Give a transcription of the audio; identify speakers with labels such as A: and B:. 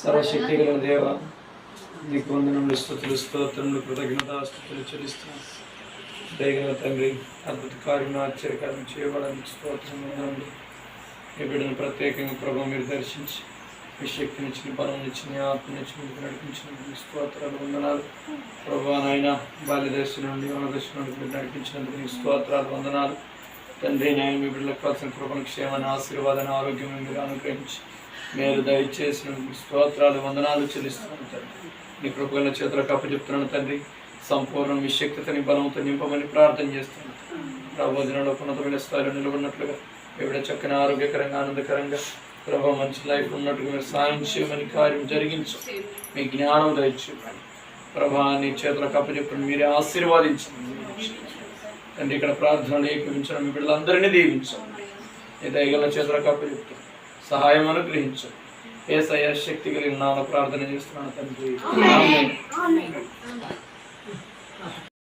A: సర్వశక్తి గల దేవ నీకు వందనములు స్థుతులు స్తోత్రములు కృతజ్ఞత స్థుతులు చెల్లిస్తున్నాను దయగల తండ్రి అద్భుత కార్యం ఆశ్చర్యకార్యం చేయబడడానికి స్తోత్రములు వందనములు ఈ బిడ్డను ప్రత్యేకంగా ప్రభావం మీరు దర్శించి మీ శక్తినిచ్చిన బలం ఇచ్చిన ఆత్మనిచ్చిన మీకు నడిపించిన స్తోత్రాలు వందనాలు. ప్రభా నాయన బాల్యదర్శి నుండి వనదర్శి నుండి మీరు నడిపించినందుకు మీ స్తోత్రాలు వందనాలు. తండ్రి నాయన మీ బిడ్డలకు కావాల్సిన కృపణ క్షేమాన్ని ఆశీర్వాదాన్ని ఆరోగ్యం మీరు అనుగ్రహించి మీరు దయచేసిన స్తోత్రాలు వందనాలు చెల్లిస్తున్నాను తండ్రి. నీ కృపగల చేతులకు అప్పచెప్తున్నాను తండ్రి. సంపూర్ణ మీ శక్తితో బలంతో నింపమని ప్రార్థన చేస్తున్నాను. ప్రబోధనలో ఉన్నతమైన స్థాయిలో నిలబడినట్లుగా ఎవిడ చక్కని ఆరోగ్యకరంగా ఆనందకరంగా ప్రభావ మంచి లైఫ్ ఉన్నట్టుగా మీరు సాయం చేయమని కార్యం జరిగించు. మీ జ్ఞానం దయచేయమని. ప్రభా నీ చేతులకు అప్పచెప్పండి మీరే ఆశీర్వాదించండి. తండ్రి ఇక్కడ ప్రార్థనలు ఏకమించడం మీ బిడ్డలందరినీ దీవించండి నీ దయగల చేతులకు అప్పచెప్తాను సహాయం అనుగ్రహించండి ఏ శక్తి కలిగిన ప్రార్థన చేస్తున్నాను తండ్రి.